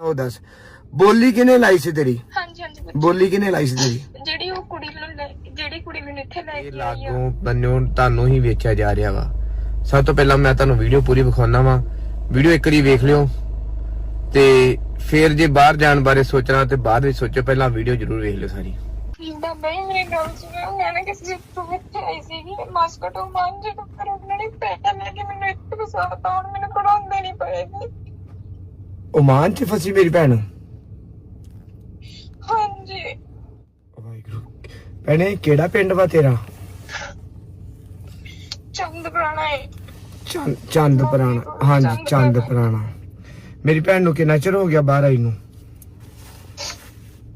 ਉਹ ਦੱਸ। ਬੋਲੀ ਕਿਨੇ ਲਾਈ ਸੀ ਤੇਰੀ? ਹਾਂਜੀ ਹਾਂਜੀ ਬੱਚੇ। ਬੋਲੀ ਕਿਨੇ ਲਾਈ ਸੀ ਤੇਰੀ? ਜਿਹੜੀ ਉਹ ਕੁੜੀ ਨੂੰ ਲੈ ਜਿਹੜੀ ਕੁੜੀ ਮੈਨੂੰ ਇੱਥੇ ਲੈ ਇਹ ਕੇ ਆਈ ਆ। ਲਾਗੋਂ ਬੰਨਿਓ ਤੁਹਾਨੂੰ ਹੀ ਵੇਖਿਆ ਜਾ ਰਿਹਾ ਵਾ। ਸਭ ਤੋਂ ਪਹਿਲਾਂ ਮੈਂ ਤੁਹਾਨੂੰ ਵੀਡੀਓ ਪੂਰੀ ਵਿਖਾਉਣਾ ਵਾ। ਵੀਡੀਓ ਇੱਕ ਵਾਰੀ ਵੇਖ ਲਿਓ। ਤੇ ਫਿਰ ਜੇ ਬਾਹਰ ਜਾਣ ਬਾਰੇ ਸੋਚਣਾ ਤੇ ਬਾਅਦ ਵਿੱਚ ਸੋਚੋ ਪਹਿਲਾਂ ਵੀਡੀਓ ਜ਼ਰੂਰ ਵੇਖ ਲਿਓ ਸਾਰੀ। ਜੀ ਮੇਰੀ ਗੱਲ ਸੁਣੋ ਮੈਂ ਨਾ ਕਿਸੇ ਤੋਂ ਇੱਥੇ ਆਈ ਸੀਗੀ ਮਾਸਕਟੋ ਮਾਨ ਜੀ ਤੋਂ ਪਰ ਉਹਨਾਂ ਨੇ ਪੈਸਾ ਲੈ ਕੇ ਮੈਨੂੰ ਇੱਥੇ ਫਸਾਤਾ ਹੁਣ ਮੈਨੂੰ ਪੜਾਉਂਦੇ ਨਹੀਂ ਪਏਗੀ ਓਮਾਨ ਚ ਫਸੀ ਮੇਰੀ ਭੈਣ। ਹਾਂਜੀ। ਵਾਹਿਗੁਰੂ ਭੈਣੇ ਕਿਹੜਾ ਪਿੰਡ ਵਾ ਤੇਰਾ? ਚੰਦ ਪੁਰਾਣਾ ਹੈ ਚੰਦ ਚੰਦ ਪੁਰਾਣਾ ਹਾਂਜੀ ਚੰਦ ਪੁਰਾਣਾ। ਮੇਰੀ ਭੈਣ ਨੂੰ ਕਿੰਨਾ ਚਿਰ ਹੋ ਗਿਆ ਬਾਹਰ ਆਈ ਨੂੰ?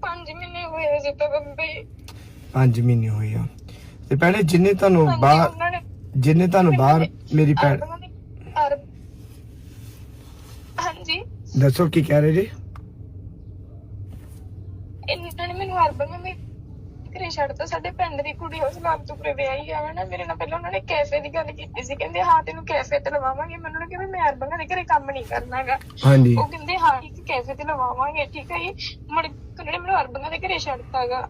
5 ਮਹੀਨੇ ਹੋਏ ਜੇ ਤਾਂ ਬੰਬੇ। 5 ਮਹੀਨੇ ਹੋਏ ਆ। ਤੇ ਭੈਣੇ ਜਿੰਨੇ ਤੁਹਾਨੂੰ ਬਾਹਰ ਜਿੰਨੇ ਤੁਹਾਨੂੰ ਬਾਹਰ ਮੇਰੀ ਭੈਣ ਅਰਬਾਂ ਦੀ- ਅਰਬ ਹਾਂਜੀ ਦੱਸੋ ਕੀ ਕਹਿ ਰਹੇ ਜੀ? ਇਹਨਾਂ ਨੇ ਮੈਨੂੰ ਅਰਬਨ ਮੈਂ ਘਰੇ ਛੱਡਤਾ। ਸਾਡੇ ਪਿੰਡ ਦੀ ਕੁੜੀ ਉਸ ਲਾਭ ਤੋਂ ਪਰੇ ਵਿਆਹੀ ਆ। ਨਾ ਮੇਰੇ ਨਾਲ ਪਹਿਲਾਂ ਉਹਨਾਂ ਨੇ ਕੈਫੇ ਦੀ ਗੱਲ ਕੀਤੀ ਸੀ। ਕਹਿੰਦੇ ਹਾਂ ਤੈਨੂੰ ਕੈਫੇ ਤੇ ਲਵਾਵਾਂਗੇ। ਮੈਨੂੰ ਉਹਨਾਂ ਕਿਹਾ ਵੀ ਮੈਂ ਅਰਬਨ ਦੇ ਘਰੇ ਕੰਮ ਨਹੀਂ ਕਰਨਾਗਾ ਹਾਂਜੀ। ਉਹ ਕਹਿੰਦੇ ਹਾਂ ਇੱਕ ਕੈਫੇ ਤੇ ਲਵਾਵਾਂਗੇ ਠੀਕ ਹੈ ਜੀ। ਮੁੜ ਉਹਨਾਂ ਮੈਨੂੰ ਅਰਬਨ ਦੇ ਘਰੇ ਛੱਡਤਾਗਾ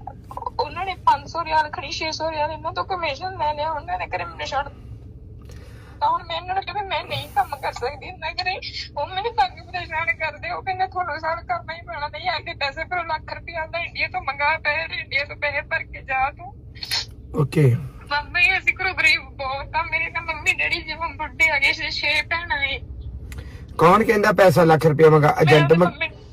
ਉਹਨਾਂ ਨੇ 500 ਰਿਆਲ ਖੜੀ 600 ਰਿਆਲ ਇਹਨਾਂ ਤੋਂ ਕਮਿਸ਼ਨ ਲੈ ਲਿਆ। ਉਹਨਾਂ ਨੇ ਘਰੇ ਮੈਨੂੰ ਛੱਡ ਤਾਂ ਹੁਣ ਮੈਂ ਇਹਨਾਂ ਨੂੰ ਕਿਹਾ ਵੀ ਮੈਂ ਨਹੀਂ ਕੰਮ ਕਰ ਸਕਦੀ ਇੰਨਾ ਕਰੇ ਉਹ ਮੈਨੂੰ ਤੰਗ ਪਰੇਸ਼ਾਨ ਕਰਦੇ ਉਹ ਕਹਿੰਦੇ ਤੁਹਾਨੂੰ ਸਾਰ ਕਰਨਾ ਹੀ ਪੈਣਾ ਨਹੀਂ ਆਗੇ ਪੈਸੇ ਪਰ ਲੱਖ ਰੁਪਇਆ ਦਾ ਇੰਡੀਆ ਤੋਂ ਮੰਗਾ ਪੈਸੇ ਇੰਡੀਆ ਤੋਂ ਪੈਸੇ ਭਰ ਕੇ ਜਾ ਤੂੰ। ਓਕੇ ਮੰਮੀ ਅਸੀਂ ਕੋਲ ਗਰੀਬ ਬਹੁਤ ਆ ਮੇਰੇ ਨਾਲ ਮੰਮੀ ਡੈਡੀ ਜਿਵੇਂ ਬੁੱਢੇ ਆ ਗਏ ਸੀ ਛੇ ਭੈਣਾਂ ਏ ਕੌਣ ਕਹਿੰਦਾ ਪੈਸਾ ਲੱਖ ਰੁਪਏ ਮੰਗਾ? ਏਜੰਟ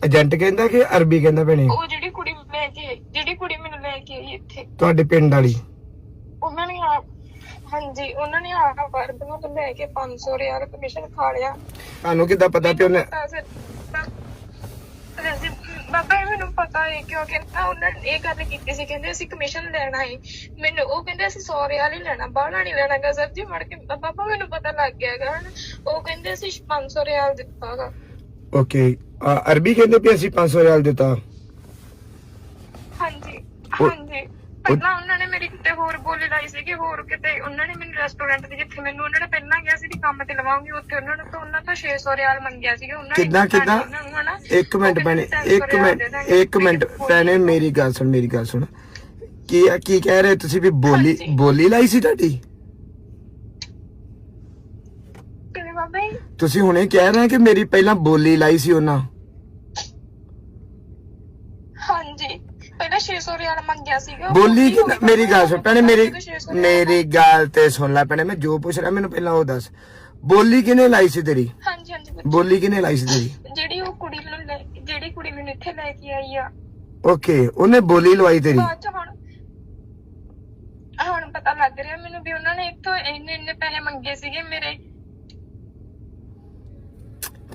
ਏਜੰਟ ਕਹਿੰਦਾ ਕਿ ਅਰਬੀ ਕਹਿੰਦਾ ਭੈਣੇ? ਉਹ ਜਿਹੜੀ ਕੁੜੀ ਲੈ ਕੇ ਜਿਹੜੀ ਕੁੜੀ ਮੈਨੂੰ ਲੈ ਕੇ ਆਈ ਇੱਥੇ। ਤੁਹਾਡੇ ਪਿੰਡ ਵਾਲੀ। ਨੇ ਹਾਂਜੀ ਉਹਨਾਂ ਨੇ ਆ ਵਰਦੀਆਂ ਤੋਂ ਲੈ ਕੇ 500 ਰਿਆਲ ਕਮਿਸ਼ਨ ਖਾ ਲਿਆ। ਤੁਹਾਨੂੰ ਕਿੱਦਾਂ ਪਤਾ ਉਹਨੇ ਵੈਸੇ ਬਾਬਾ ਜੀ ਮੈਨੂੰ ਪਤਾ ਹੈ ਕਿਉਂਕਿ ਨਾ ਉਹਨਾਂ ਨੇ ਇਹ ਗੱਲ ਕੀਤੀ ਸੀ ਕਹਿੰਦੇ ਅਸੀਂ ਕਮਿਸ਼ਨ ਲੈਣਾ ਹੈ ਮੈਨੂੰ ਉਹ ਕਹਿੰਦੇ ਅਸੀਂ 100 ਰਿਆਲ ਹੀ ਲੈਣਾ ਬਾਹਲਾ ਨਹੀਂ ਲੈਣਾਗਾ ਸਰ ਜੀ ਮੜ ਕੇ ਬਾਬਾ ਮੈਨੂੰ ਪਤਾ ਲੱਗ ਗਿਆਗਾ ਉਹ ਕਹਿੰਦੇ ਅਸੀਂ 500 ਰਿਆਲ ਦਿੱਤਾਗਾ ਓਕੇ। ਅਰਬੀ ਕਹਿੰਦੇ ਵੀ ਅਸੀਂ 500 ਰਿਆਲ ਦਿੱਤਾ। ਹਾਂਜੀ ਹਾਂਜੀ। ਪਹਿਲਾਂ ਉਹਨਾਂ ਨੇ ਮੇਰੀ ਕਿਤੇ ਹੋਰ ਬੋਲੀ ਲਾਈ ਸੀ ਕਿ ਹੋਰ ਕਿਤੇ ਉਹਨਾਂ ਨੇ ਮੈਨੂੰ ਰੈਸਟੋਰੈਂਟ ਦੇ ਜਿੱਥੇ ਮੈਨੂੰ ਉਹਨਾਂ ਨੇ ਪਹਿਲਾਂ ਕਿਹਾ ਸੀ ਕਿ ਕੰਮ ਤੇ ਲਵਾਉਂਗੀ ਉੱਥੇ ਉਹਨਾਂ ਨੂੰ ਤਾਂ ਉਹਨਾਂ ਤੋਂ 600 ਰਿਆਲ ਮੰਗਿਆ ਸੀਗਾ ਉਹਨਾਂ ਨੇ ਕਿੱਦਾਂ ਕਿੱਦਾਂ। ਇੱਕ ਮਿੰਟ ਭੈਣੇ ਇੱਕ 300 ਮਿੰਟ ਇੱਕ ਮਿੰਟ ਭੈਣੇ ਮੇਰੀ ਗੱਲ ਸੁਣ ਮੇਰੀ ਗੱਲ ਸੁਣ। ਕੀ ਕੀ ਕਹਿ ਰਹੇ ਤੁਸੀਂ ਵੀ ਬੋਲੀ। ਬੋਲੀ ਲਾਈ ਸੀ ਤੁਹਾਡੀ? ਕਿਵੇਂ ਬਾਬਾ ਜੀ? ਤੁਸੀਂ ਹੁਣੇ ਕਹਿ ਰਹੇ ਕਿ ਮੇਰੀ ਪਹਿਲਾਂ ਬੋਲੀ ਲਾਈ ਸੀ ਉਹਨਾਂ? ਹਾਂਜੀ। ਪਹਿਲਾਂ 600 ਰਿਆਲ ਮੰਗਿਆ ਸੀਗਾ ਬੋਲੀ ਕੀ ਮੇਰੀ ਗੱਲ ਸੁਣ ਭੈਣੇ ਮੇਰੀ 600 ਰਿਆਲ ਮੇਰੀ ਗੱਲ ਤੇ ਸੁਣ ਲੈ ਭੈਣੇ ਮੈਂ ਜੋ ਪੁੱਛ ਰਿਹਾ ਮੈਨੂੰ ਪਹਿਲਾਂ ਉਹ ਦੱਸ। ਬੋਲੀ ਕਿਨੇ ਲਾਈ ਸੀ ਤੇਰੀ? ਹਾਂਜੀ ਹਾਂਜੀ ਬੱਚੇ। ਬੋਲੀ ਕਿਨੇ ਲਾਈ ਸੀ ਤੇਰੀ? ਜਿਹੜੀ ਉਹ ਕੁੜੀ ਨੂੰ ਲੈ ਜਿਹੜੀ ਕੁੜੀ ਮੈਨੂੰ ਇੱਥੇ ਲੈ ਕੇ ਆਈ ਆ। ਓਕੇ ਉਹਨੇ ਬੋਲੀ ਲਵਾਈ ਤੇਰੀ? ਬਾਅਦ ਚ ਹੁਣ ਹੁਣ ਪਤਾ ਲੱਗ ਰਿਹਾ ਮੈਨੂੰ ਵੀ ਉਹਨਾਂ ਨੇ ਇੱਥੋਂ ਇੰਨੇ ਇੰਨੇ ਪੈਸੇ ਮੰਗੇ ਸੀਗੇ ਮੇਰੇ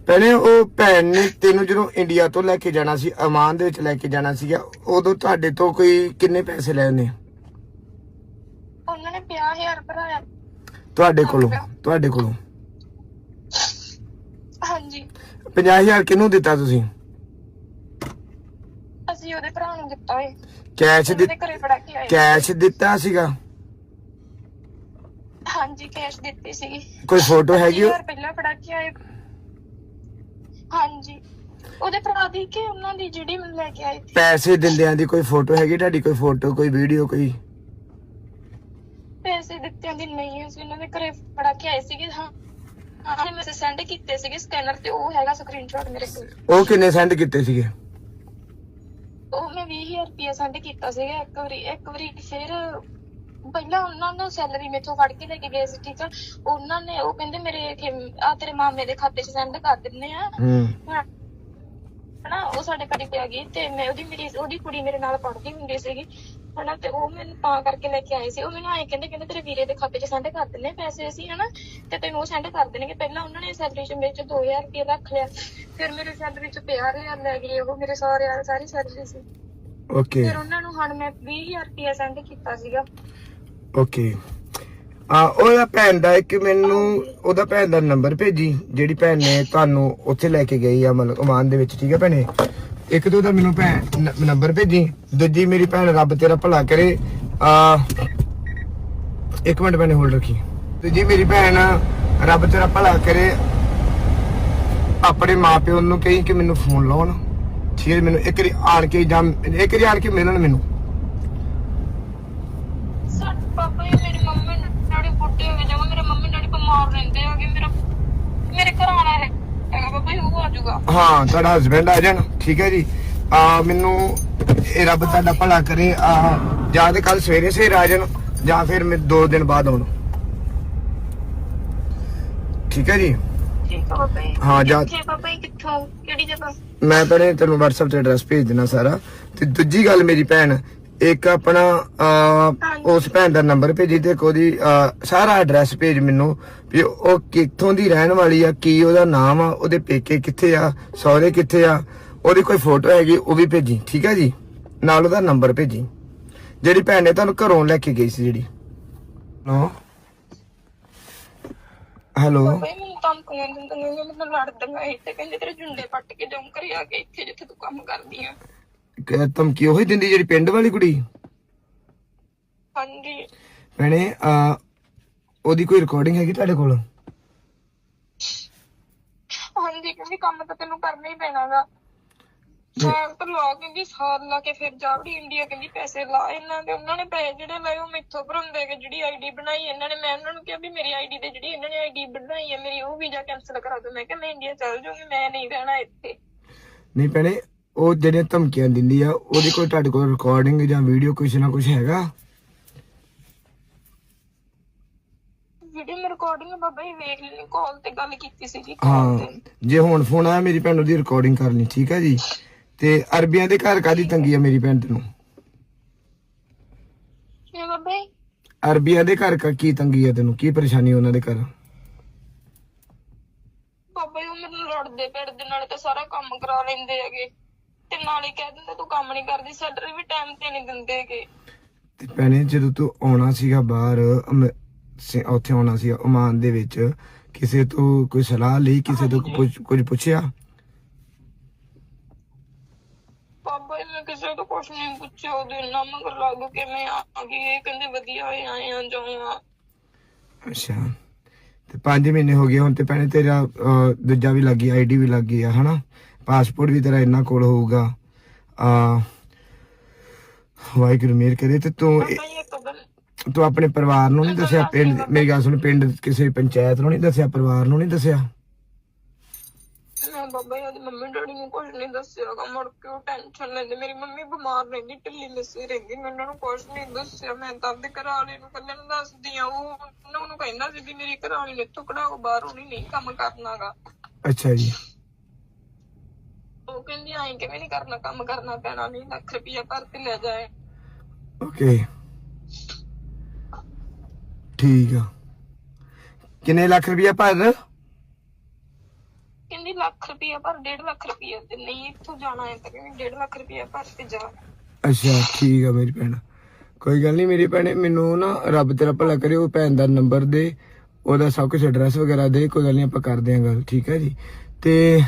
ਭੈਣੇ ਉਹ ਭੈਣ ਨੇ ਤੈਨੂੰ ਜਦੋਂ ਇੰਡੀਆ ਤੋਂ ਲੈ ਕੇ ਜਾਣਾ ਸੀ ਅਮਾਨ ਦੇ ਵਿੱਚ ਲੈ ਕੇ ਜਾਣਾ ਸੀਗਾ ਉਦੋਂ ਤੁਹਾਡੇ ਤੋਂ ਕੋਈ ਕਿੰਨੇ ਪੈਸੇ ਲਏ ਉਹਨੇ ਉਹਨਾਂ ਨੇ 50000 ਭਰਾਇਆ। ਤੁਹਾਡੇ ਕੋਲੋਂ ਤੁਹਾਡੇ ਕੋਲੋਂ। ਹਾਂਜੀ। 50000 ਕਿਹਨੂੰ ਦਿੱਤਾ ਤੁਸੀਂ? ਅਸੀਂ ਉਹਦੇ ਭਰਾ ਨੂੰ ਦਿੱਤਾ ਏ। ਕੈਸ਼ ਉਹਦੇ ਦਿੱਤਾ ਘਰੇ ਫੜਾ ਕੇ ਆਏ। ਕੈਸ਼ ਦਿੱਤਾ ਸੀਗਾ? ਹਾਂਜੀ ਕੈਸ਼ ਦਿੱਤੀ ਸੀਗੀ। ਕੋਈ ਫੋਟੋ ਹੈਗੀ ਉਹ? 25000 ਪਹਿਲਾਂ ਫੜਾ ਕੇ ਆਏ। ਹਾਂਜੀ। ਉਹਦੇ ਭਰਾ ਦੀ ਕਿ ਉਹਨਾਂ ਦੀ ਜਿਹੜੀ ਮੈਨੂੰ ਲੈ ਕੇ ਆਏ ਸੀ। ਪੈਸੇ ਦਿੰਦਿਆਂ ਦੀ ਕੋਈ ਫੋਟੋ ਹੈਗੀ? ਤੁਹਾਡੀ ਕੋਈ ਫੋਟੋ ਕੋਈ ਵੀਡੀਓ ਕੋਈ? ਪੈਸੇ ਦਿੱਤਿਆਂ ਦੀ ਨਹੀਂ ਅਸੀਂ ਉਹਨਾਂ ਦੇ ਘਰੇ ਫੜਾ ਕੇ ਆਏ ਸੀਗੇ। ਹਾਂ। ਹਾਂ ਮੈਂ ਸੈਂਡ ਕੀਤੇ ਸੀਗੇ ਸਕੈਨਰ ਤੇ। ਉਹ ਹੈਗਾ ਸਕਰੀਨਸ਼ਾਟ ਮੇਰੇ ਕੋਲ। ਉਹ ਕਿੰਨੇ ਸੈਂਡ ਕੀਤੇ ਸੀਗੇ? ਉਹ ਮੈਂ 20000 ਰੁਪਏ ਸੈਂਡ ਕੀਤਾ ਸੀਗਾ। ਇੱਕ ਵਾਰੀ ਇੱਕ ਵਾਰੀ ਫਿਰ ਪਹਿਲਾਂ ਉਹਨਾਂ ਨੂੰ ਸੈਲਰੀ ਮੇਥੋਂ ਫੜ ਕੇ ਲੈ ਕੇ ਗਏ ਸੀ ਠੀਕ ਆ? ਉਹਨਾਂ ਨੇ ਉਹ ਕਹਿੰਦੇ ਮੇਰੇ ਆ ਤੇਰੇ ਮਾਮੇ ਦੇ ਖਾਤੇ 'ਚ ਸੈਂਡ ਕਰ ਦਿੰਨੇ ਆ। ਹੂੰ। ਹਨਾ ਉਹ ਸਾਡੇ ਘਰੇ ਤੇ ਆ ਗਈ ਤੇ ਮੈਂ ਉਹਦੀ ਮੇਰੀ ਉਹਦੀ ਕੁੜੀ ਮੇਰੇ ਨਾਲ ਪੜ੍ਹਦੀ ਹੁੰਦੀ ਸੀਗੀ। ਹਨਾ ਤੇ ਉਹ ਮੈਨੂੰ ਤਾਂ ਕਰਕੇ ਲੈ ਕੇ ਆਏ ਸੀ। ਉਹ ਮੈਨੂੰ ਆਏ ਕਹਿੰਦੇ ਕਹਿੰਦੇ ਤੇਰੇ ਵੀਰੇ ਦੇ ਖਾਤੇ 'ਚ ਸੈਂਡ ਕਰ ਦਿੰਨੇ ਪੈਸੇ ਅਸੀਂ ਹਨਾ? ਤੇ ਤੈਨੂੰ ਉਹ ਸੈਂਡ ਕਰ ਦੇਣਗੇ। ਪਹਿਲਾਂ ਉਹਨਾਂ ਨੇ ਸੈਲਰੀ 'ਚ ਮੇਰੇ 'ਚ 2000 ਰੁਪਏ ਰੱਖ ਲਿਆ। ਫਿਰ ਮੇਰੇ ਸੈਲਰੀ 'ਚ 50000 ਲੈ ਗਏ ਉਹ ਮੇਰੇ ਸਾਰੇ ਸਾਰੀ ਸੈਲਰੀ ਸੀ। ਓਕੇ ਫਿਰ ਉਹਨਾਂ ਨੂੰ ਹੁਣ ਮੈਂ 20000 ਰੁਪਏ ਸੈਂਡ ਕੀਤਾ ਸੀਗਾ। ਓਕੇ ਆ, ਉਹਦਾ ਭੈਣ ਦਾ ਇੱਕ ਮੈਨੂੰ ਉਹਦਾ ਭੈਣ ਦਾ ਨੰਬਰ ਭੇਜੀ, ਜਿਹੜੀ ਭੈਣ ਨੇ ਤੁਹਾਨੂੰ ਉੱਥੇ ਲੈ ਕੇ ਗਈ ਆ, ਮਤਲਬ oman ਦੇ ਵਿੱਚ, ਠੀਕ ਹੈ ਭੈਣੇ? ਇੱਕ ਤੋਂ ਉਹਦਾ ਮੈਨੂੰ ਭੈਣ ਨੰਬਰ ਭੇਜੀ, ਦੂਜੀ ਮੇਰੀ ਭੈਣ ਰੱਬ ਤੇਰਾ ਭਲਾ ਕਰੇ। ਆ, ਇੱਕ ਮਿੰਟ ਭੈਣੇ ਹੋਲਡ ਰੱਖੀ। ਦੂਜੀ ਮੇਰੀ ਭੈਣ ਰੱਬ ਤੇਰਾ ਭਲਾ ਕਰੇ। ਆਪਣੇ ਮਾਪਿਓ ਨੂੰ ਕਹੀ ਕਿ ਮੈਨੂੰ ਫੋਨ ਲਾਉਣ। ਠੀਕ ਹੈ ਮੈਨੂੰ ਇੱਕ ਵਾਰੀ ਆਣ ਕੇ ਜਾਂ, ਇੱਕ ਵਾਰੀ ਆਣ ਕੇ ਮਿਲਣ ਮੈਨੂੰ ਸਰ ਪਾਪਾ ਜੀ ਮੇਰੀ ਮੰਮੀ ਡੈਡੀ ਬੁੱਢੇ ਹੋ ਗਏ ਜਮਾ ਮੇਰੇ ਮੰਮੀ ਡੈਡੀ ਬਿਮਾਰ ਰਹਿੰਦੇ ਹੈਗੇ ਮੇਰਾ ਮੇਰੇ ਘਰ ਆਣਾ ਹੈ ਹੈਗਾ ਆ ਜਾਊਗਾ ਹਾਂ ਤੁਹਾਡਾ ਹਸਬੰਡ ਆ ਜਾਣ ਠੀਕ ਹੈ ਜੀ। ਆ ਮੈਨੂੰ ਇਹ ਰੱਬ ਤੁਹਾਡਾ ਭਲਾ ਕਰੇ। ਆ ਜਾਂ ਤੇ ਕੱਲ ਸਵੇਰੇ ਸਵੇਰ ਆ ਜਾਣ ਜਾਂ ਫਿਰ ਮੈਂ ਦੋ ਦਿਨ ਬਾਅਦ ਆਉਣ। ਠੀਕ ਹੈ ਜੀ? ਠੀਕ ਹੈ ਪਾਪਾ ਜੀ। ਹਾਂ, ਜਾ- ਕਿੱਥੇ ਪਾਪਾ ਜੀ ਕਿੱਥੋਂ? ਕਿਹੜੀ ਜਗ੍ਹਾ? ਮੈਂ ਪਹਿਲੇ ਤੈਨੂੰ WhatsApp ਤੇ ਐਡਰੈਸ ਭੇਜ ਦੇਣਾ ਸਾਰਾ। ਤੇ ਦੂਜੀ ਗੱਲ ਮੇਰੀ ਭੈਣ ਇੱਕ ਆਪਣਾ ਉਸ ਭੈਣ ਦਾ ਨੰਬਰ ਭੇਜੀ ਤੇ ਉਹਦੀ ਸਾਰਾ ਐਡਰੈਸ ਭੇਜ ਮੈਨੂੰ ਵੀ ਉਹ ਕਿੱਥੋਂ ਦੀ ਰਹਿਣ ਵਾਲੀ ਆ ਕੀ ਉਹਦਾ ਨਾਮ ਆ ਉਹਦੇ ਪੇਕੇ ਕਿੱਥੇ ਆ ਸਹੁਰੇ ਕਿੱਥੇ ਆ ਉਹਦੀ ਕੋਈ ਫੋਟੋ ਹੈਗੀ ਉਹ ਵੀ ਭੇਜੀ ਠੀਕ ਹੈ ਜੀ? ਨਾਲ ਉਹਦਾ ਨੰਬਰ ਭੇਜੀ। ਜਿਹੜੀ ਭੈਣ ਨੇ ਤੁਹਾਨੂੰ ਘਰੋਂ ਲੈ ਕੇ ਗਈ ਸੀ ਜਿਹੜੀ। ਹੈਲੋ? ਹੈਲੋ? ਤਾਂ ਕੋਈ ਦਿੰਦਾ ਨਹੀਂ ਮੈਨੂੰ ਲੜਦਾ ਹੈ ਤੇ ਕਹਿੰਦੇ ਤੇਰੇ ਜੁੰਡੇ ਪੱਟ ਕੇ ਜਾਉਂ ਆ ਕੇ ਇੱਥੇ ਜਿੱਥੇ ਤੂੰ ਕੰਮ ਕਰਦੀ ਆ। ਕਿ ਧਮਕੀ ਉਹੀ ਦਿੰਦੀ ਜਿਹੜੀ ਪਿੰਡ ਵਾਲੀ ਕੁੜੀ? ਹਾਂਜੀ। ਭੈਣੇ ਆ ਉਹਦੀ ਕੋਈ ਰਿਕਾਰਡਿੰਗ ਹੈਗੀ ਤੁਹਾਡੇ ਕੋਲ? ਹਾਂਜੀ ਕਹਿੰਦੀ ਕੰਮ ਤਾਂ ਤੈਨੂੰ ਕਰਨਾ ਹੀ ਪੈਣਾਗਾ। ਸਾਲ ਤਾਂ ਲਾ ਕਹਿੰਦੀ ਸਾਲ ਲਾ ਕੇ ਫਿਰ ਜਾਵੜੀ ਇੰਡੀਆ ਕਹਿੰਦੀ ਪੈਸੇ ਲਾ। ਇਹਨਾਂ ਦੇ ਉਹਨਾਂ ਨੇ ਪੈਸੇ ਜਿਹੜੇ ਲਏ ਉਹ ਮੈਥੋਂ ਭਰਉਂਦੇ ਕਿ ਜਿਹੜੀ ਆਈਡੀ ਬਣਾਈ ਇਹਨਾਂ ਨੇ। ਮੈਂ ਉਹਨਾਂ ਨੂੰ ਕਿਹਾ ਵੀ ਮੇਰੀ ਆਈਡੀ ਤੇ ਜਿਹੜੀ ਇਹਨਾਂ ਨੇ ਆਈਡੀ ਬਣਾਈ ਹੈ ਮੇਰੀ ਉਹ ਵੀਜ਼ਾ ਕੈਨਸਲ ਕਰਾ ਦਿਓ। ਮੈਂ ਕਿਹਾ ਮੈਂ ਇੰਡੀਆ ਚੱਲ ਜਾਊਂਗੀ ਮੈਂ ਨਹੀਂ ਰਹਿਣਾ ਇੱਥੇ। ਨਹੀਂ ਭੈਣੇ ਉਹ ਜਿਹੜੀਆਂ ਧਮਕੀਆਂ ਦਿੰਦੀ ਆ ਉਹਦੀ ਕੋਈ ਤੁਹਾਡੇ ਕੋਲ ਰਿਕਾਰਡਿੰਗ ਜਾਂ ਵੀਡੀਓ ਕੁਛ ਨਾ ਕੁਛ ਹੈਗਾ? ਵੀਡੀਓ ਮੈਂ ਰਿਕਾਰਡਿੰਗ ਬਾਬਾ ਜੀ ਵੇਖ ਲਈ ਕਾਲ ਤੇ ਗੱਲ ਕੀਤੀ ਸੀਗੀ ਹਾਂ ਕਾਲ ਤੇ। ਜੇ ਹੁਣ ਫੋਨ ਆਇਆ ਮੇਰੀ ਭੈਣ ਉਹਦੀ ਰਿਕਾਰਡਿੰਗ ਕਰ ਲਈ ਠੀਕ ਹੈ ਜੀ? ਤੇ ਅਰਬੀਆਂ ਦੇ ਘਰ ਕਾਦੀ ਤੰਗੀ ਆ ਮੇਰੀ ਭੈਣ ਤੈਨੂੰ? ਇਹ ਬਾਬਾ ਜੀ? ਅਰਬੀਆਂ ਦੇ ਘਰ ਕਾ ਕੀ ਤੰਗੀ ਆ ਤੈਨੂੰ? ਕੀ ਪਰੇਸ਼ਾਨੀ ਉਹਨਾਂ ਦੇ ਘਰ? ਬਾਬਾ ਜੀ ਉਹ ਮੈਨੂੰ ਲੜਦੇ ਪਿੜਦੇ ਨਾਲੇ ਤਾਂ ਸਾਰਾ ਕੰਮ ਕਰਾ ਲੈਂਦੇ ਹੈਗੇ। ਤੇ ਨਾਲੇ ਕਹਿ ਦਿੰਦੇ ਤੂੰ ਕੰਮ ਨਹੀਂ ਕਰਦੀ ਸੈਲਰੀ ਵੀ ਟਾਈਮ ਤੇ ਨਹੀਂ ਦਿੰਦੇ ਹੈਗੇ। ਤੇ ਭੈਣੇ ਜਦੋਂ ਤੂੰ ਆਉਣਾ ਸੀਗਾ ਬਾਹਰ ਅਮ- ਸੇ- ਉੱਥੇ ਆਉਣਾ ਸੀਗਾ ਓਮਾਨ ਦੇ ਵਿੱਚ ਕਿਸੇ ਤੋਂ ਕੋਈ ਸਲਾਹ ਲਈ ਕਿਸੇ ਤੋਂ ਕੁਝ ਕੁਝ ਪੁੱਛਿਆ? ਬਾਬਾ ਜੀ ਨੇ ਕਿਸੇ ਤੋਂ ਕੁਛ ਨਹੀਂ ਪੁੱਛਿਆ ਉਹਦੇ ਇੰਨਾ ਮਗਰ ਲੱਗ ਗਏ ਕਿਵੇਂ ਆ ਗਈ ਇਹ ਕਹਿੰਦੇ ਵਧੀਆ ਹੋਏ ਆਏ ਆ ਜਾਵਾਂ ਅੱਛਾ। ਤੇ 5 ਮਹੀਨੇ ਹੋ ਗਏ ਹੁਣ ਤੇ ਭੈਣੇ ਤੇਰਾ ਅਹ, ਦੂਜਾ ਵੀ ਲੱਗੀ ਆਈਡੀ ਵੀ ਲੱਗੀ ਆ ਹਨਾ? ਪਾਸਪੋਰਟ ਵੀ ਤੇਰਾ ਇੰਨਾ ਕੋਲ ਹੋਊਗਾ। ਆ ਵਾਹਿਗੁਰੂ ਮੇਰ ਕਰੇ ਤੇ ਤੂੰ ਤੂੰ ਆਪਣੇ ਪਰਿਵਾਰ ਨੂੰ ਨਹੀਂ ਦੱਸਿਆ ਪਿੰਡ ਮੇਰੀ ਗੱਲ ਸੁਣ ਪਿੰਡ ਕਿਸੇ ਪੰਚਾਇਤ ਨੂੰ ਨਹੀਂ ਦੱਸਿਆ ਪਰਿਵਾਰ ਨੂੰ ਨਹੀਂ ਦੱਸਿਆ? ਮੈਂ ਬਾਬਾ ਜੀ ਮੰਮੀ ਡੈਡੀ ਨੂੰ ਕੁਝ ਨਹੀਂ ਦੱਸਿਆਗਾ ਮੁੜ ਕੇ ਉਹ ਟੈਨਸ਼ਨ ਲੈਂਦੇ। ਮੇਰੀ ਮੰਮੀ ਬਿਮਾਰ ਰਹਿੰਦੀ ਢਿੱਲੀ ਮਿੱਸੀ ਰਹਿੰਦੀ ਮੈਂ ਉਹਨਾਂ ਨੂੰ ਕੁਝ ਨਹੀਂ ਦੱਸਿਆ। ਮੈਂ ਤਾਂ ਆਪਦੇ ਘਰ ਵਾਲੇ ਨੂੰ ਕੱਲੇ ਨੂੰ ਦੱਸਦੀ ਆ ਉਹ ਉਹਨਾਂ ਨੂੰ ਕਹਿੰਦਾ ਸੀ ਵੀ ਮੇਰੀ ਘਰ ਵਾਲੀ ਨੇ ਇੱਥੋਂ ਕਢਾਓ ਬਾਹਰ ਉਹਨੇ ਨਹੀਂ ਕੰਮ ਕਰਨਾਗਾ ਅੱਛਾ ਜੀ। ਉਹ ਕਹਿੰਦੀ ਐਂ ਕਿਵੇਂ ਨਹੀਂ ਕਰਨਾ ਕੰਮ ਕਰਨਾ ਪੈਣਾ ਨਹੀਂ ਲੱਖ ਰੁਪਈਆ ਭਰ ਕੇ ਲੈ ਜਾਏ। ਓਕੇ ਠੀਕ ਆ। ਕਿੰਨੇ ਲੱਖ ਰੁਪਇਆ ਭਰ? ਕਹਿੰਦੀ ਲੱਖ ਰੁਪਈਆ ਭਰ 1.5 ਲੱਖ ਰੁਪਈਆ ਤੇ ਨਹੀਂ ਇੱਥੋਂ ਜਾਣਾ ਹੈ ਤਾਂ ਕਹਿੰਦੀ 1.5 ਲੱਖ ਰੁਪਈਆ ਭਰ ਕੇ ਜਾ। ਅੱਛਾ ਠੀਕ ਆ ਮੇਰੀ ਭੈਣ। ਕੋਈ ਗੱਲ ਨਹੀਂ ਮੇਰੀ ਭੈਣੇ ਮੈਨੂੰ ਨਾ ਰੱਬ ਤੇਰਾ ਭਲਾ ਕਰੇ ਉਹ ਭੈਣ ਦਾ ਨੰਬਰ ਦੇ ਉਹਦਾ ਸਭ ਕੁਝ ਐਡਰੈਸ ਵਗੈਰਾ ਦੇ ਕੋਈ ਗੱਲ ਨਹੀਂ ਆਪਾਂ ਕਰਦੇ ਆਂ ਗੱਲ ਠੀਕ ਹੈ ਜੀ? ਤੇ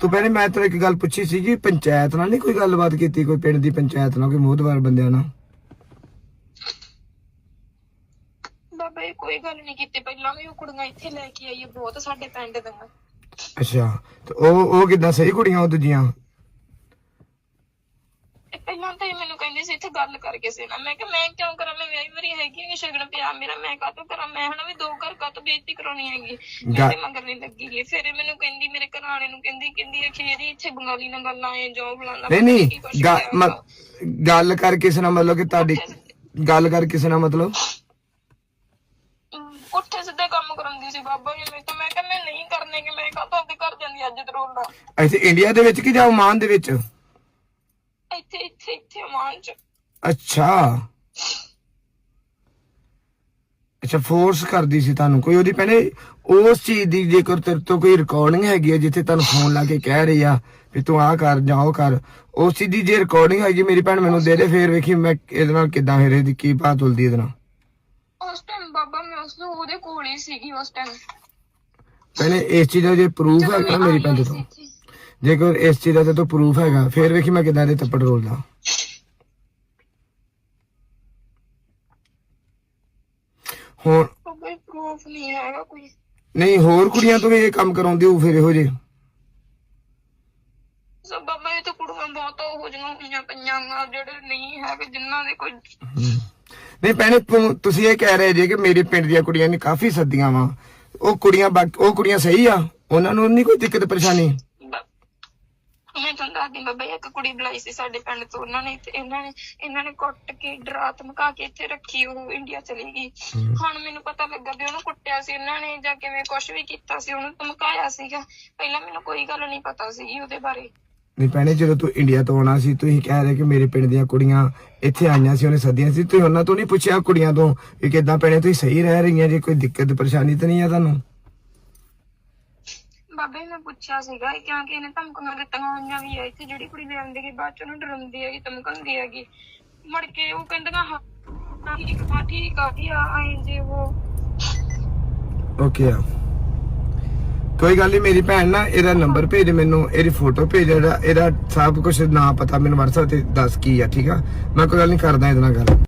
ਤੂੰ ਭੈਣੇ ਮੈਂ ਤੇਰੇ ਇੱਕ ਗੱਲ ਪੁੱਛੀ ਸੀ ਕਿ ਪੰਚਾਇਤ ਨਾਲ ਨਹੀਂ ਕੋਈ ਗੱਲਬਾਤ ਕੀਤੀ ਕੋਈ ਪਿੰਡ ਦੀ ਪੰਚਾਇਤ ਨਾਲ ਕੋਈ ਮੋਹਦਵਾਰ ਬੰਦਿਆਂ ਨਾਲ? ਬਾਬਾ ਇਹ ਕੋਈ ਗੱਲ ਨਹੀਂ ਕੀਤੀ ਪਹਿਲਾਂ ਵੀ ਉਹ ਕੁੜੀਆਂ ਇੱਥੇ ਲੈ ਕੇ ਆਈ ਹੈ ਬਹੁਤ ਸਾਡੇ ਪਿੰਡ ਦੀਆਂ। ਅੱਛਾ ਤੇ ਉਹ ਉਹ ਕਿਦਾਂ ਸਹੀ ਕੁੜੀਆਂ ਉਹ ਦੂਜੀਆਂ? ਤੇ ਪਹਿਲਾਂ ਤਾਂ ਇਹ ਮੈਨੂੰ ਕਹਿੰਦੀ ਸੀ ਇੱਥੇ ਗੱਲ ਕਰਕੇ ਸੀ ਨਾ। ਮੈਂ ਕਿ ਮੈਂ ਕਿਉਂ ਕਰਾਂ? ਮੈਂ ਵਿਆਹੀ ਮਰੀ ਹੈਗੀ ਕਿ ਸ਼ਗਨ ਪਿਆ ਮੇਰਾ ਮੈਂ ਕਾਹਤੋਂ ਕਰਾਂ? ਮੈਂ ਹਨਾ ਵੀ ਦੋ ਘਰ ਕਾਹਤੋਂ ਬੇਇੱਜ਼ਤੀ ਕਰਾਉਣੀ ਹੈਗੀ। ਤੇ ਮਗਰ ਨਹੀਂ ਲੱਗੀ ਫਿਰ ਇਹ ਮੈਨੂੰ ਕਹਿੰਦੀ ਮੇਰੇ ਘਰ ਵਾਲੇ ਨੂੰ ਕਹਿੰਦੀ ਕਹਿੰਦੀ ਅਖੇਰੀ ਇੱਥੇ ਬੰਗਾਲੀ ਨਾਲ ਗੱਲਾਂ ਆਏ ਜੋ ਬੁਲਾਉਂਦਾ ਨਹੀਂ ਨਹੀਂ ਮ- ਗੱਲ ਕਰ ਕਿਸ ਨਾਲ ਮਤਲਬ ਕਿ ਤੁਹਾਡੀ ਗੱਲ ਕਰ ਕਿਸ ਨਾਲ ਮਤਲਬ। ਉੱਠੇ ਸਿੱਧੇ ਕੰਮ ਕਰਾਉਂਦੀ ਸੀ ਬਾਬਾ ਜੀ ਮੈਂ ਤਾਂ ਮੈਂ ਕਿਹਾ ਮੈਂ ਨਹੀਂ ਕਰਨੇ ਕਿ ਮੈਂ ਕਾਹਤੋਂ ਆਪਦੇ ਘਰ ਜਾਂਦੀ ਅੱਜ ਤਰੋਲਾ ਇੱਥੇ ਇੰਡੀਆ ਦੇ ਵਿੱਚ ਕਿ ਜਾਂ ਓਮਾਨ ਦੇ ਵਿੱਚ? ਇੱਥੇ ਇੱਥੇ ਇੱਥੇ ਮਾਨ ਚ ਅੱਛਾ। ਅੱਛਾ ਫੋਰਸ ਕਰਦੀ ਸੀ ਤੁਹਾਨੂੰ ਕੋਈ ਉਹਦੀ ਪਹਿਲੇ ਉਸ ਚੀਜ਼ ਦੀ ਜੇਕਰ ਤੇਰੇ ਤੋਂ ਕੋਈ ਰਿਕਾਰਡਿੰਗ ਹੈਗੀ ਹੈ ਜਿੱਥੇ ਤੁਹਾਨੂੰ ਫੋਨ ਲਾ ਕੇ ਕਹਿ ਰਹੀ ਆ ਵੀ ਤੂੰ ਆਹ ਕਰ ਜਾਂ ਉਹ ਕਰ ਉਸ ਚੀਜ਼ ਦੀ ਜੇ ਰਿਕਾਰਡਿੰਗ ਹੈਗੀ ਮੇਰੀ ਭੈਣ ਮੈਨੂੰ ਦੇ ਦੇ ਫੇਰ ਵੇਖੀ ਮੈਂ ਇਹਦੇ ਨਾਲ ਕਿੱਦਾਂ ਫਿਰ ਇਹਦੀ ਕੀ ਬਾਤ ਉਲਦੀ ਇਹਦੇ ਨਾਲ। ਉਸ ਟਾਈਮ ਬਾਬਾ ਮੈਂ ਉਸ ਨੂੰ ਉਹਦੇ ਕੋਲ ਹੀ ਸੀਗੀ ਉਸ ਟਾਈਮ ਪਹਿਲੇ ਇਸ ਚੀਜ਼ ਦਾ ਜੇ ਪ੍ਰੂਫ ਹੈਗਾ ਮੇਰੀ ਭੈਣ ਦੇ ਤੋਂ। ਜੇਕਰ ਇਸ ਚੀਜ਼ ਦਾ ਤੇ ਪ੍ਰੂਫ ਹੈਗਾ ਫੇਰ ਵੇਖੀ ਮੈਂ ਕਿੱਦਾਂ ਦੇ ਥੱਪੜ ਰੋਲਦਾ। ਕੋਈ ਪ੍ਰੂਫ ਨਹੀਂ ਹੈਗਾ ਕੋਈ। ਨਹੀਂ ਹੋਰ ਕੁੜੀਆਂ ਤੋਂ ਵੀ ਇਹ ਕੰਮ ਕਰਾਉਂਦੇ ਹੋ ਫਿਰ ਇਹੋ ਜਿਹੇ। ਸੋ ਬਾਬਾ ਇਹ ਤਾਂ ਕੁੜੀਆਂ ਬਹੁਤ ਹੋ ਜਿਹੀਆਂ ਹੋਈਆਂ ਪਈਆਂ ਗਾ ਜਿਹੜੇ ਨਹੀਂ ਹੈਗੇ ਜਿਨ੍ਹਾਂ ਦੇ ਕੋਈ ਹਮ। ਨਹੀਂ ਭੈਣੇ ਤੂੰ ਤੁਸੀਂ ਇਹ ਕਹਿ ਰਹੇ ਜੇ ਕਿ ਮੇਰੇ ਪਿੰਡ ਦੀਆਂ ਕੁੜੀਆਂ ਨੇ ਕਾਫੀ ਸੱਦੀਆਂ ਵਾ। ਉਹ ਕੁੜੀਆਂ ਬਾਕ- ਉਹ ਕੁੜੀਆਂ ਸਹੀ ਆ? ਉਹਨਾਂ ਨੂੰ ਨਹੀਂ ਕੋਈ ਦਿੱਕਤ ਪਰੇਸ਼ਾਨੀ? ਮੈਂ ਤੁਹਾਨੂੰ ਦੱਸਦੀ ਬਾਬਾ ਇੱਕ ਕੁੜੀ ਬੁਲਾਈ ਸੀ ਸਾਡੇ ਪਿੰਡ ਤੋਂ ਉਹਨਾਂ ਨੇ ਤੇ ਇਹਨਾਂ ਨੇ ਇਹਨਾਂ ਨੇ ਕੁੱਟ ਕੇ ਡਰਾ ਧਮਕਾ ਕੇ ਇੱਥੇ ਰੱਖੀ ਉਹ ਇੰਡੀਆ ਚਲੀ ਗਈ। ਹੁਣ ਮੈਨੂੰ ਪਤਾ ਲੱਗਾ ਵੀ ਉਹਨੂੰ ਕੁੱਟਿਆ ਸੀ ਇਹਨਾਂ ਨੇ ਜਾਂ ਕਿਵੇਂ ਕੁਝ ਵੀ ਕੀਤਾ ਸੀ ਉਹਨੂੰ ਧਮਕਾਇਆ ਸੀਗਾ। ਪਹਿਲਾਂ ਮੈਨੂੰ ਕੋਈ ਗੱਲ ਨਹੀਂ ਪਤਾ ਸੀਗੀ ਉਹਦੇ ਬਾਰੇ। ਨਹੀਂ ਭੈਣੇ ਜਦੋਂ ਤੂੰ ਇੰਡੀਆ ਤੋਂ ਆਉਣਾ ਸੀ ਤੁਸੀਂ ਕਹਿ ਰਹੇ ਕਿ ਮੇਰੇ ਪਿੰਡ ਦੀਆਂ ਕੁੜੀਆਂ ਇੱਥੇ ਆਈਆਂ ਸੀ ਉਹਨੇ ਸੱਦੀਆਂ ਸੀ ਤੁਸੀਂ ਉਹਨਾਂ ਤੋਂ ਨਹੀਂ ਪੁੱਛਿਆ ਕੁੜੀਆਂ ਤੋਂ ਕਿ ਕਿਦਾਂ ਭੈਣੇ ਤੁਸੀਂ ਸਹੀ ਰਹਿ ਰਹੀਆਂ ਜੇ ਕੋਈ ਦਿੱਕਤ ਪਰੇਸ਼ਾਨੀ ਤਾਂ ਨਹੀਂ ਆ ਤੁਹਾਨੂੰ? ਬਾਬੇ ਨੇ ਪੁੱਛਿਆ ਸੀਗਾ ਇਹ ਕਿਉਂਕਿ ਇਹਨੇ ਧਮਕੀਆਂ ਦਿੱਤੀਆਂ ਹੋਈਆਂ ਵੀ ਆ, ਇੱਥੇ ਜਿਹੜੀ ਕੁੜੀ ਲਿਆਉਂਦੀ ਗਈ ਬਾਅਦ ਚ ਉਹਨੂੰ ਡਰਾਉਂਦੀ ਹੈਗੀ, ਧਮਕਾਉਂਦੀ ਹੈਗੀ। ਮੜ ਕੇ ਉਹ ਕਹਿੰਦੀਆਂ, ਹਾਂ ਠੀਕ ਆ ਠੀਕ ਆ ਕੀ ਆਏ ਜੇ ਉਹ। ਓਕੇ ਆ। ਕੋਈ ਗੱਲ ਨਹੀਂ ਮੇਰੀ ਭੈਣ ਨਾ ਇਹਦਾ ਨੰਬਰ ਭੇਜ ਮੈਨੂੰ, ਇਹਦੀ ਫੋਟੋ ਭੇਜ, ਇਹਦਾ ਇਹਦਾ ਸਭ ਕੁਝ ਨਾਂ ਪਤਾ, ਮੈਨੂੰ WhatsApp ਤੇ ਦੱਸ ਕੀ ਆ, ਠੀਕ ਆ? ਮੈਂ ਕੋਈ ਗੱਲ ਨਹੀਂ ਕਰਦਾ ਇਹਦੇ ਨਾਲ ਗੱਲ।